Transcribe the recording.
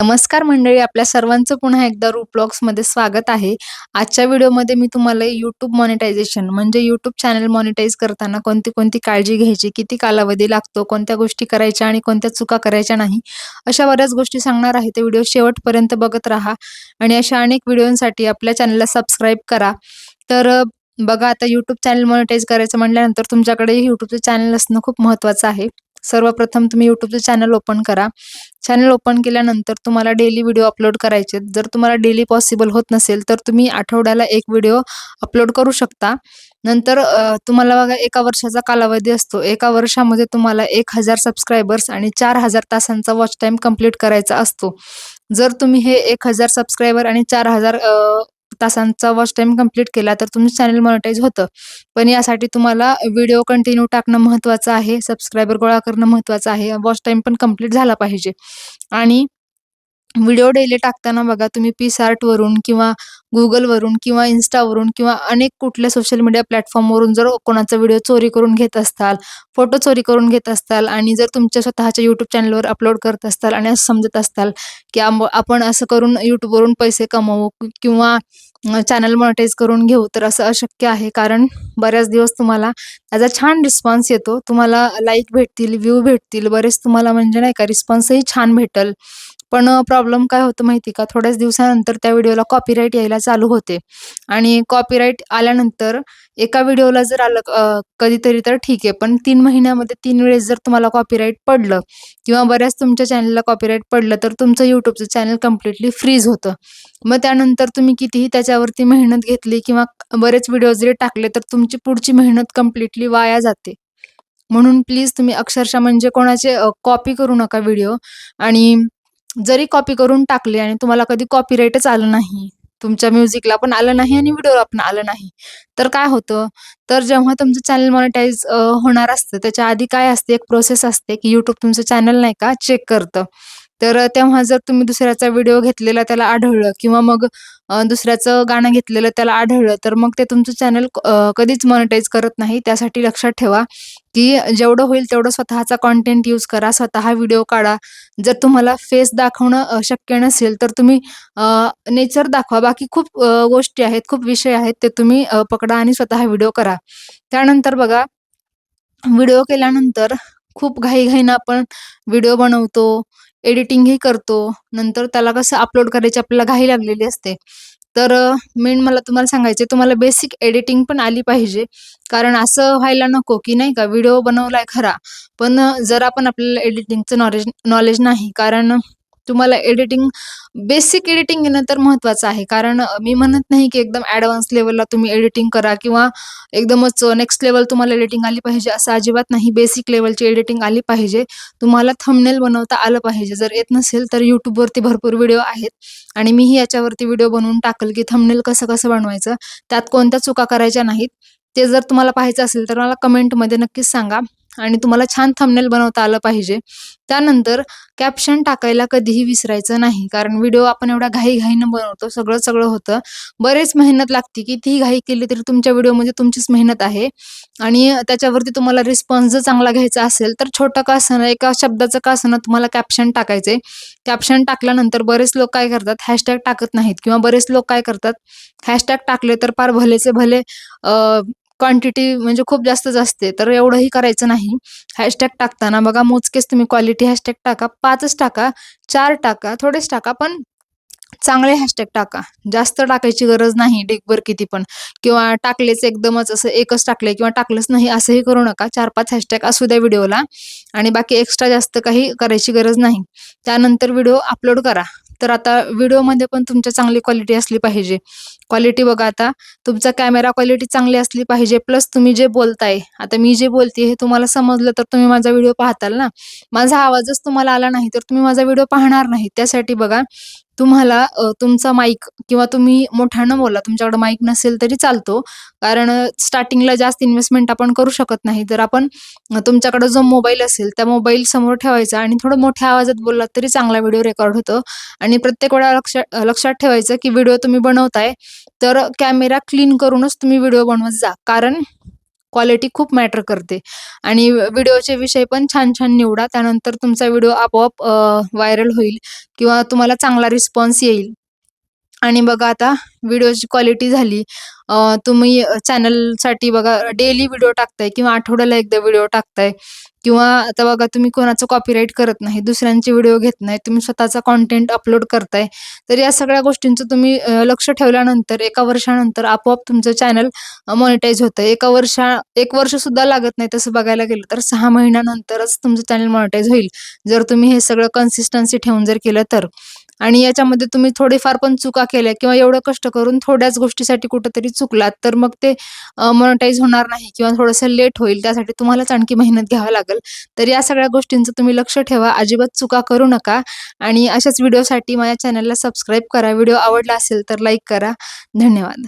नमस्कार मंडळी आपल्या सर्वांचं पुन्हा एकदा रूप ब्लॉग्समध्ये स्वागत आहे. आजच्या व्हिडिओमध्ये मी तुम्हाला यूट्यूब मॉनिटायझेशन म्हणजे यूट्यूब चॅनल मॉनिटाईज करताना कोणती कोणती काळजी घ्यायची किती कालावधी लागतो कोणत्या गोष्टी करायच्या आणि कोणत्या चुका करायच्या नाही अशा बऱ्याच गोष्टी सांगणार आहे. ते व्हिडिओ शेवटपर्यंत बघत राहा आणि अशा अनेक व्हिडिओंसाठी आपल्या चॅनलला सबस्क्राईब करा. तर बघा आता यूट्यूब चॅनल मॉनिटाईज करायचं म्हटल्यानंतर तुमच्याकडे यूट्यूबचं चॅनल असणं खूप महत्त्वाचं आहे. सर्वप्रथम तुम्ही यूट्यूबचं चॅनल ओपन करा. चॅनल ओपन केल्यानंतर तुम्हाला डेली व्हिडिओ अपलोड करायचे आहेत. जर तुम्हाला डेली पॉसिबल होत नसेल तर तुम्ही आठवड्याला एक व्हिडिओ अपलोड करू शकता. नंतर तुम्हाला बघा एका वर्षाचा कालावधी असतो. एका वर्षामध्ये तुम्हाला एक हजार सबस्क्रायबर्स आणि चार हजार तासांचा वॉच टाइम कंप्लीट करायचा असतो. जर तुम्ही हे एक हजार सबस्क्रायबर आणि चार हजार तासांचा वॉच टाईम कंप्लीट केला तर तुमचं चॅनल मॉनिटाईज होतं. पण यासाठी तुम्हाला व्हिडिओ कंटिन्यू टाकणं महत्त्वाचं आहे सबस्क्रायबर गोळा करणं महत्त्वाचं आहे वॉच टाईम पण कंप्लीट झाला पाहिजे. आणि व्हिडिओ डेली टाकताना बघा तुम्ही पीसआर्टवरून किंवा गुगलवरून किंवा इन्स्टावरून किंवा अनेक कुठल्या सोशल मीडिया प्लॅटफॉर्मवरून जर कोणाचा व्हिडिओ चोरी करून घेत असताल फोटो चोरी करून घेत असताल आणि जर तुमच्या स्वतःच्या यूट्यूब चॅनलवर अपलोड करत असताल आणि असं समजत असताल की आपण असं करून यूट्यूबवरून पैसे कमवू किंवा चॅनल मॉनिटाईज करून घेऊ तर असं अशक्य आहे. कारण बऱ्याच दिवस तुम्हाला त्याचा छान रिस्पॉन्स येतो. तुम्हाला लाईक भेटतील व्ह्यू भेटतील बरेच तुम्हाला म्हणजे नाही का रिस्पॉन्सही छान भेटल. पण प्रॉब्लेम काय होतं माहिती का? थोड्याच दिवसानंतर त्या व्हिडिओला कॉपीराईट यायला चालू होते. आणि कॉपीराईट आल्यानंतर एका व्हिडिओला जर आलं कधीतरी तर ठीक आहे. पण तीन महिन्यामध्ये तीन वेळेस जर तुम्हाला कॉपीराईट पडलं किंवा बऱ्याच तुमच्या चॅनलला कॉपीराईट पडलं तर तुमचं यूट्यूबचं चॅनल कम्प्लिटली फ्रीज होतं. मग त्यानंतर तुम्ही कितीही त्याच्यावरती मेहनत घेतली किंवा बरेच व्हिडिओ जरी टाकले तर तुमची पुढची मेहनत कम्प्लिटली वाया जाते. म्हणून प्लीज तुम्ही अक्षरशः म्हणजे कोणाचे कॉपी करू नका व्हिडिओ आणि जरी कॉपी करून टाकली आणि तुम्हाला कधी कॉपीराईटच आलं नाही तुमच्या म्युझिकला पण आलं नाही आणि व्हिडिओला पण आलं नाही तर काय होतं? तर जेव्हा तुमचं चॅनल मॉनिटाईज होणार असतं त्याच्या आधी काय असते? एक प्रोसेस असते की यूट्यूब तुमचं चॅनल नाही का? चेक करतं. तर तेव्हा जर तुम्ही दुसऱ्याचा व्हिडिओ घेतलेला त्याला आढळलं किंवा मग दुसऱ्याचं गाणं घेतलेलं त्याला आढळलं तर मग ते तुमचं चॅनल कधीच मॉनिटाईज करत नाही. त्यासाठी लक्षात ठेवा. की जेवढं होईल तेवढं स्वतःचा कॉन्टेंट यूज करा स्वतः व्हिडिओ काढा. जर तुम्हाला फेस दाखवणं शक्य नसेल तर तुम्ही नेचर दाखवा. बाकी खूप गोष्टी आहेत खूप विषय आहेत ते तुम्ही पकडा आणि स्वतः व्हिडिओ करा. त्यानंतर बघा व्हिडिओ केल्यानंतर खूप घाईघाईनं आपण व्हिडिओ बनवतो एडिटिंगही करतो. नंतर त्याला कसं अपलोड करायची आपल्याला घाई लागलेली असते. तर मेन मला तुम्हाला सांगायचे तुम्हाला बेसिक एडिटिंग पण आली पाहिजे. कारण असं व्हायला नको की नाही का व्हिडिओ बनवलाय खरा. पण जरा जर आपण आपल्याला एडिटिंगचं नॉलेज नॉलेज नाही कारण तुम्हाला एडिटिंग बेसिक एडिटिंग येणं तर महत्त्वाचं आहे. कारण मी म्हणत नाही की एकदम ॲडव्हान्स लेवलला तुम्ही एडिटिंग करा किंवा एकदमच नेक्स्ट लेवल तुम्हाला एडिटिंग आली पाहिजे असं अजिबात नाही. बेसिक लेवलची एडिटिंग आली पाहिजे. तुम्हाला थंबनेल बनवता आलं पाहिजे. जर येत नसेल तर यूट्यूबवरती भरपूर व्हिडिओ आहेत. आणि मीही याच्यावरती व्हिडिओ बनवून टाकल की थंबनेल कसं कसं बनवायचं त्यात कोणत्या चुका करायच्या नाहीत. ते जर तुम्हाला पाहायचं असेल तर मला कमेंटमध्ये नक्कीच सांगा. आणि तुम्हाला छान थंबनेल बनवता आलं पाहिजे. त्यानंतर कॅप्शन टाकायला कधीही विसरायचं नाही. कारण व्हिडिओ आपण एवढ्या घाईघाईनं बनवतो सगळं सगळं होतं. बरेच मेहनत लागते कितीही घाई केली तरी तुमच्या व्हिडिओमध्ये तुमचीच मेहनत आहे. आणि त्याच्यावरती तुम्हाला रिस्पॉन्स जर चांगला घ्यायचा असेल तर छोटं का असणं एका शब्दाचं का असणं तुम्हाला कॅप्शन टाकायचं कॅप्शन टाकल्यानंतर बरेच लोक काय करतात हॅशटॅग टाकत नाहीत. किंवा बरेच लोक काय करतात हॅशटॅग टाकले तर फार भलेचे भले क्वांटिटी म्हणजे खूप जास्तच असते. तर एवढंही करायचं नाही. हॅशटॅग टाकताना बघा मोजकेच तुम्ही क्वालिटी हॅशटॅग टाका. पाचच टाका चार टाका थोडेच टाका पण चांगले हॅशटॅग टाका. जास्त टाकायची गरज नाही डिगभर किती पण. किंवा टाकलेच एकदमच असं एकच टाकले किंवा टाकलंच नाही असंही करू नका. चार पाच हॅशटॅग असू द्या व्हिडिओला आणि बाकी एक्स्ट्रा जास्त काही करायची गरज नाही. त्यानंतर व्हिडिओ अपलोड करा. तर आता व्हिडिओमध्ये पण तुमच्या चांगली क्वालिटी असली पाहिजे. क्वालिटी बघा आता तुमचा कॅमेरा क्वालिटी चांगली असली पाहिजे प्लस तुम्ही जे बोलताय आता मी जे बोलते हे तुम्हाला समजलं तर तुम्ही माझा व्हिडिओ पाहताल ना? माझा आवाजच तुम्हाला आला नाही तर तुम्ही माझा व्हिडिओ पाहणार नाही. त्यासाठी बघा तुम्हाला तुमचा माईक किंवा तुम्ही मोठ्यानं बोला तुमच्याकडे माईक नसेल तरी चालतो. कारण स्टार्टिंगला जास्त इन्व्हेस्टमेंट आपण करू शकत नाही. तर आपण तुमच्याकडे जो मोबाईल असेल त्या मोबाईल समोर ठेवायचा आणि थोडं मोठ्या आवाजात बोललात तरी चांगला व्हिडिओ रेकॉर्ड होतो. आणि प्रत्येक वेळा लक्षात लक्षात ठेवायचं की व्हिडिओ तुम्ही बनवताय तर कॅमेरा क्लीन करूनच तुम्ही व्हिडिओ बनवत जा. कारण क्वालिटी खूप मॅटर करते. आणि व्हिडिओचे विषय पण छान छान निवडा. त्यानंतर तुमचा व्हिडिओ आपोआप व्हायरल होईल किंवा तुम्हाला चांगला रिस्पॉन्स येईल. आणि बघा आता व्हिडिओची क्वालिटी झाली. तुम्ही चॅनलसाठी बघा डेली व्हिडिओ टाकताय किंवा आठवड्याला एकदा व्हिडिओ टाकताय. किंवा आता बघा तुम्ही कोणाचं कॉपीराईट करत नाही दुसऱ्यांचे व्हिडिओ घेत नाही तुम्ही स्वतःचा कॉन्टेंट अपलोड करताय. तर या सगळ्या गोष्टींचं तुम्ही लक्ष ठेवल्यानंतर एका वर्षानंतर आपोआप तुमचं चॅनल मॉनिटाईज होतं. एका वर्षा एक वर्ष सुद्धा लागत नाही तसं बघायला गेलं तर सहा महिन्यानंतरच तुमचं चॅनल मॉनिटाईज होईल. जर तुम्ही हे सगळं कन्सिस्टन्सी ठेवून जर केलं तर. आणि याच्यामध्ये तुम्ही थोडेफार पण चुका केल्या किंवा एवढं कष्ट करून थोड्याच गोष्टीसाठी कुठंतरी चुकलात तर मग ते मॉनिटाईज होणार नाही किंवा थोडंसं लेट होईल त्यासाठी तुम्हालाच आणखी मेहनत घ्यावी लागेल. तर या सगळ्या गोष्टींचं तुम्ही लक्ष ठेवा अजिबात चुका करू नका आणि अशाच व्हिडिओसाठी माझ्या चॅनलला सबस्क्राईब करा. व्हिडिओ आवडला असेल तर लाईक करा. धन्यवाद.